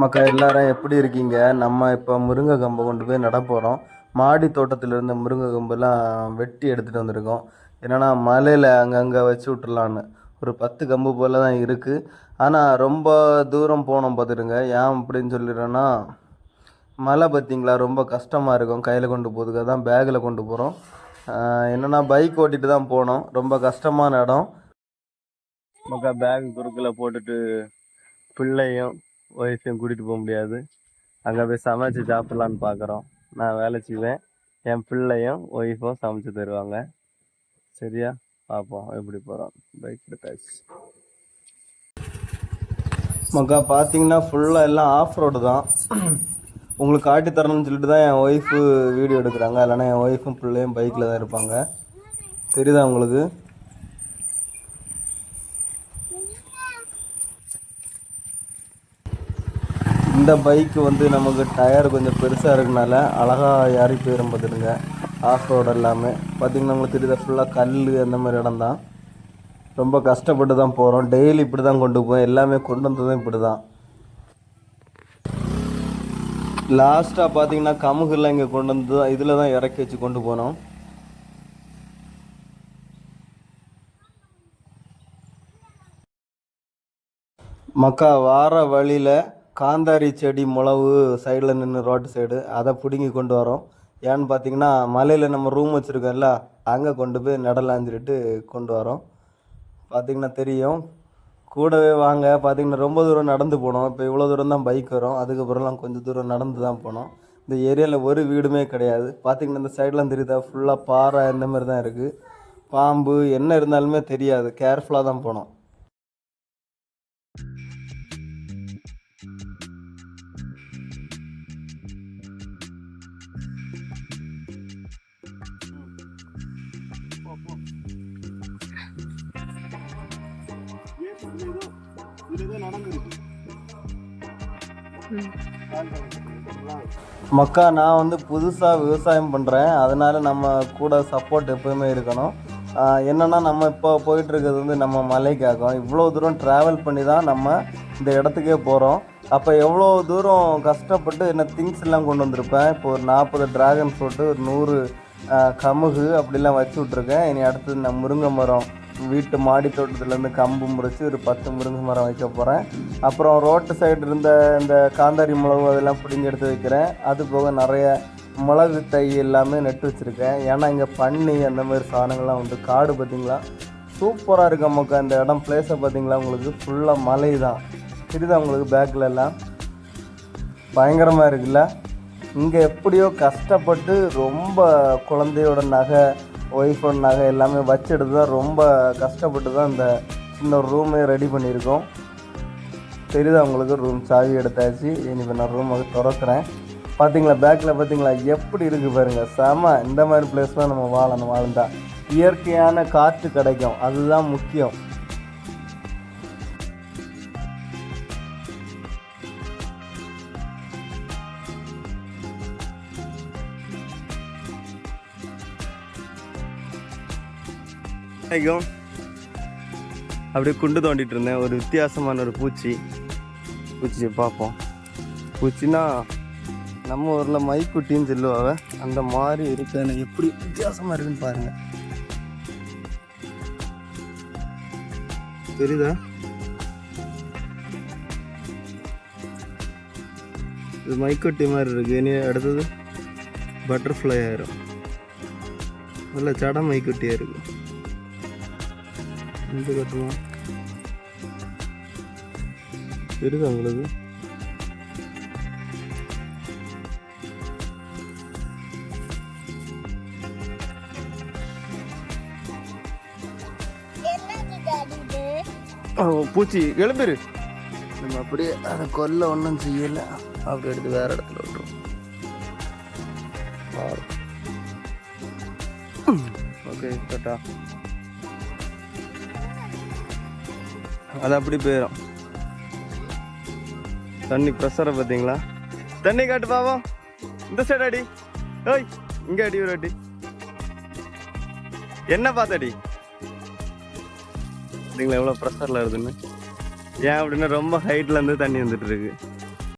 மக்கள் எல்லாரும் எப்படி இருக்கீங்க? நம்ம இப்போ முருங்கை கம்பை கொண்டு போய் நட போகிறோம் மாடி தோட்டத்தில் இருந்த முருங்கை கம்பெல்லாம் வெட்டி எடுத்துகிட்டு வந்திருக்கோம். என்னென்னா மலையில் அங்கங்கே வச்சு விட்டுறலான்னு. ஒரு பத்து கம்பு போல் தான் இருக்குது ஆனால் ரொம்ப தூரம் போனோம் பார்த்துடுங்க ஏன் அப்படின்னு சொல்லிடுறேன்னா மலை பார்த்தீங்களா ரொம்ப கஷ்டமாக இருக்கும். கையில் கொண்டு போகிறதுக்கு தான் பேக்கில் கொண்டு போகிறோம் என்னென்னா பைக் ஓட்டிட்டு தான் போனோம். ரொம்ப கஷ்டமான இடம். மக்கா பேக் குறுக்கில் போட்டுட்டு பிள்ளையும் ஒய்ஃபையும் கூட்டிகிட்டு போக முடியாது. அங்கே போய் சமைச்சு சாப்பிட்லான்னு பார்க்குறோம் நான் வேலை செய்வேன். என் பிள்ளையும் ஒய்ஃபும் சமைச்சு தருவாங்க. சரியா? பார்ப்போம் எப்படி போகிறோம் பைக் எடுத்தாச்சு. மக்கா பார்த்தீங்கன்னா ஃபுல்லாக எல்லாம் ஆஃப் ரோடு தான். உங்களுக்கு காட்டி தரணும்னு சொல்லிட்டு தான் என் ஒய்ஃபு வீடியோ எடுக்கிறாங்க. இல்லைனா என் ஒய்ஃபும் பிள்ளையும் பைக்கில் தான் இருப்பாங்க. தெரியுதா உங்களுக்கு? இந்த பைக்கு வந்து நமக்கு டயர் கொஞ்சம் பெருசாக இருக்கனால அழகாக ஏறி போயிடும் பார்த்துடுங்க ஆஃப் ரோடு எல்லாமே. பார்த்திங்கன்னா உங்களுக்கு தெரியுதா ஃபுல்லாக கல் அந்த மாதிரி இடம் தான் ரொம்ப கஷ்டப்பட்டு தான் போகிறோம் டெய்லி இப்படி தான் கொண்டு போவோம். எல்லாமே கொண்டு வந்ததும் இப்படி தான் லாஸ்ட்டாக பார்த்தீங்கன்னா கமுகெல்லாம் இங்கே கொண்டு வந்து தான் இதில் தான் இறக்கி வச்சு கொண்டு போனோம். மக்கா வார வழியில் காந்தாரி செடி முளவு சைடில் நின்று ரோட்டு சைடு அதை பிடுங்கி கொண்டு வரோம். ஏன்னு பார்த்தீங்கன்னா மலையில் நம்ம ரூம் வச்சுருக்கோம்ல அங்கே கொண்டு போய் நடலாஞ்சிட்டு கொண்டு வரோம். பார்த்திங்கன்னா தெரியும். கூடவே வாங்க பார்த்திங்கன்னா ரொம்ப தூரம் நடந்து போனோம். இப்போ இவ்வளோ தூரம் தான் பைக் வரும். அதுக்கப்புறம்லாம் கொஞ்சம் தூரம் நடந்து தான் போனோம். இந்த ஏரியாவில் ஒரு வீடுமே கிடையாது. பார்த்திங்கன்னா இந்த சைட்லாம் தெரியுதா? ஃபுல்லாக பாறை இந்த மாதிரி தான் இருக்குது பாம்பு என்ன இருந்தாலுமே தெரியாது. கேர்ஃபுல்லாக தான் போனோம். மக்கா நான் வந்து புதுசாக விவசாயம் பண்ணுறேன் அதனால் நம்ம கூட சப்போர்ட் எப்போயுமே இருக்கணும். என்னென்னா நம்ம இப்போ போயிட்டுருக்கிறது வந்து நம்ம மலைக்காகும் இவ்வளோ தூரம் ட்ராவல் பண்ணி தான் நம்ம இந்த இடத்துக்கே போகிறோம் அப்போ எவ்வளோ தூரம் கஷ்டப்பட்டு என்ன திங்ஸ் எல்லாம் கொண்டு வந்திருப்பேன். இப்போ ஒரு நாற்பது டிராகன் ஃப்ரூட்டு ஒரு நூறு கமுகு அப்படிலாம் வச்சு விட்ருக்கேன் இனி அடுத்தது நான் முருங்கை மரம் வீட்டு மாடி தோட்டத்துலேருந்து கம்பு முறிச்சு ஒரு பத்து முருங்கை மரம் வைக்க போகிறேன் அப்புறம் ரோட்டு சைடு இருந்த இந்த காந்தாரி மிளகு அதெல்லாம் பிடிங்கி எடுத்து வைக்கிறேன். அது போக நிறைய மிளகு தை எல்லாமே நட்டு வச்சுருக்கேன். ஏன்னா இங்கே பன்னி அந்த மாதிரி சாதனங்கள்லாம் வந்து காடு பார்த்தீங்களா சூப்பராக இருக்கு நமக்கு அந்த இடம் பிளேஸை பார்த்தீங்களா உங்களுக்கு ஃபுல்லாக மலை தான். இதுதான் உங்களுக்கு பேக்கில் எல்லாம்? பயங்கரமாக இருக்குல்ல? இங்கே எப்படியோ கஷ்டப்பட்டு ரொம்ப குழந்தையோட நகை ஒய்ஃபோன் நகை எல்லாமே வச்சுட்டு தான் ரொம்ப கஷ்டப்பட்டு தான் இந்த சின்ன ரூமே ரெடி பண்ணியிருக்கோம். தெரியுது உங்களுக்கு? ரூம் சாவி எடுத்தாச்சு. இனிப்போ நான் ரூம் வந்து திறக்கிறேன். பார்த்தீங்களா பேக்கில் பார்த்தீங்களா எப்படி இருக்குது பாருங்கள் செம. இந்த மாதிரி பிளேஸ்லாம் நம்ம வாழணும் வாழ்ந்தால் இயற்கையான காற்று கிடைக்கும். அதுதான் முக்கியம். வணக்கம் அப்படியே குண்டு தோண்டிட்டு இருந்தேன். ஒரு வித்தியாசமான ஒரு பூச்சி. பூச்சியை பார்ப்போம். பூச்சின்னா நம்ம ஊரில் மைக்குட்டின்னு சொல்லுவாங்க. அந்த மாதிரி இருக்கு. எப்படி வித்தியாசமாக இருக்குன்னு பாருங்க. தெரியுதா? இது மைக்குட்டி மாதிரி இருக்கு. இனி அடுத்தது பட்டர்ஃப்ளை ஆயிரும். நல்ல சட மைக்குட்டியாக இருக்குது இந்த கட்டுவோம் தெரியுதா உங்களுக்கு? பூச்சி எழுந்துரு நம்ம அப்படியே அதை கொல்ல ஒன்றும் செய்யலை. அப்படி எடுத்து வேற இடத்துல விட்டுரும். ஓகே டாட்டா அது அப்படி போயிடும் தண்ணி ப்ரெஷரை பார்த்தீங்களா தண்ணி காட்டு பாவம். இந்த சைடு அடி. ஓய் இங்கே அடி ஒரு அடி. என்ன பார்த்தடி? பார்த்தீங்களா எவ்வளோ ப்ரெஷரில் இருக்குதுன்னு ஏன் அப்படின்னா ரொம்ப ஹைட்ல இருந்து தண்ணி வந்துட்டு இருக்கு.